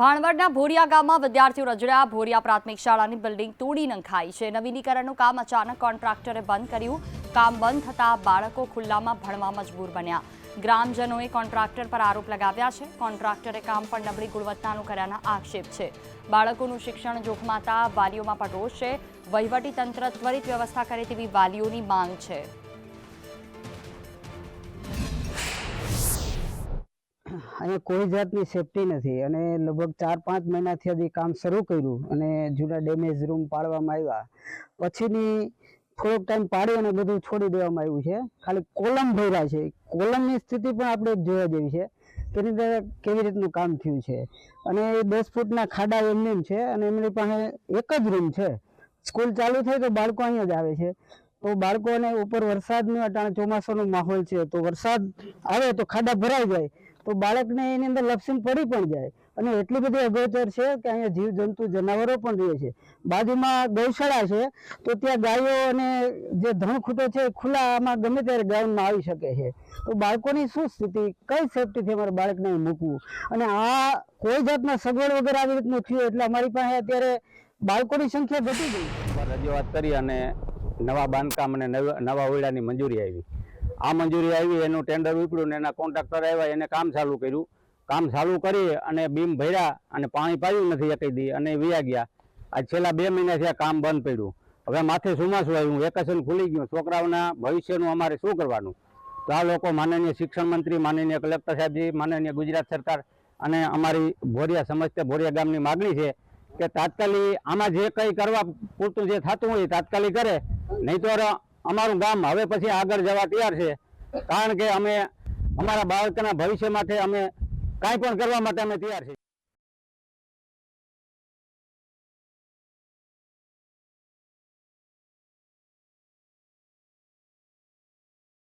ભાણવડના ભોરિયા ગામમાં વિદ્યાર્થીઓ રજડ્યા. ભોરિયા પ્રાથમિક શાળાની બિલ્ડિંગ તોડી નંખાઈ છે. નવીનીકરણનું કામ અચાનક કોન્ટ્રાક્ટરે બંધ કર્યું. કામ બંધ થતાં બાળકો ખુલ્લામાં ભણવા મજબૂર બન્યા. ગ્રામજનોએ કોન્ટ્રાક્ટર પર આરોપ લગાવ્યા છે. કોન્ટ્રાક્ટરે કામ પણ નબળી ગુણવત્તાનું કર્યાના આક્ષેપ છે. બાળકોનું શિક્ષણ જોખમાતા વાલીઓમાં પણ રોષ છે. વહીવટી તંત્ર ત્વરિત વ્યવસ્થા કરે તેવી વાલીઓની માંગ છે. અહીંયા કોઈ જાતની સેફટી નથી. અને લગભગ ચાર પાંચ મહિનાથી હજી કામ શરૂ કર્યું અને જૂના ડેમેજ રૂમ પાડવામાં આવ્યા. પછીની થોડોક ટાઈમ પાડી અને બધું છોડી દેવામાં આવ્યું છે. ખાલી કોલમ ભર્યા છે. કોલમની સ્થિતિ પણ આપણે જોવા જેવી છે. કે કેવી રીતનું કામ થયું છે? અને એ દસ ફૂટના ખાડા એમને છે અને એમની પાસે એક જ રૂમ છે. સ્કૂલ ચાલુ થાય તો બાળકો અહીંયા જ આવે છે. તો બાળકોને ઉપર વરસાદનું અટાણે ચોમાસાનો માહોલ છે. તો વરસાદ આવે તો ખાડા ભરાઈ જાય. તો બાળકને એની અંદર લપસીને પડી પણ જાય. અને એટલી બધી અગોચર છે કે અહીંયા જીવ જંતુ જનાવરો પણ રહે છે. બાજુમાં ગૌશાળા છે, તો ત્યાં ગાયો અને જે ધણખૂટો છે એ ખુલ્લામાં ગમે ત્યારે ગ્રાઉન્ડમાં આવી શકે છે. તો બાળકોની શું સ્થિતિ? કઈ સેફટીથી અમારે બાળકને મૂકવું? અને આ કોઈ જાતના સગવડ વગર આવી રીતનું થયું એટલે અમારી પાસે અત્યારે બાળકોની સંખ્યા ઘટી ગઈ. રજૂઆત કરી અને નવા બાંધકામ અને નવા ઓરડાની મંજૂરી આવી. આ મંજૂરી આવી, એનું ટેન્ડર ઉપડ્યું ને એના કોન્ટ્રાક્ટર આવ્યા, એને કામ ચાલુ કર્યું. કામ ચાલુ કરી અને બીમ ભર્યા અને પાણી પાયું નથી એકી દી, અને વ્યા ગયા. આ છેલ્લા બે મહિનાથી આ કામ બંધ પડ્યું. હવે માથે ચોમાસું આવ્યું વેકેશન ખુલી ગયું, છોકરાઓના ભવિષ્યનું અમારે શું કરવાનું? તો આ લોકો માનનીય શિક્ષણ મંત્રી, માનનીય કલેક્ટર સાહેબજી, માનનીય ગુજરાત સરકાર અને અમારી ભોરિયા સમસ્ત ભોરિયા ગામની માગણી છે કે તાત્કાલિક આમાં જે કંઈ કરવા પૂરતું જે થતું હોય એ તાત્કાલિક કરે. નહીં તો અમારું ગામ હવે પછી આગળ જવા તૈયાર છે. કારણ કે અમે અમારા બાળકના ભવિષ્ય માટે અમે કાંઈ પણ કરવા માટે અમે તૈયાર છીએ.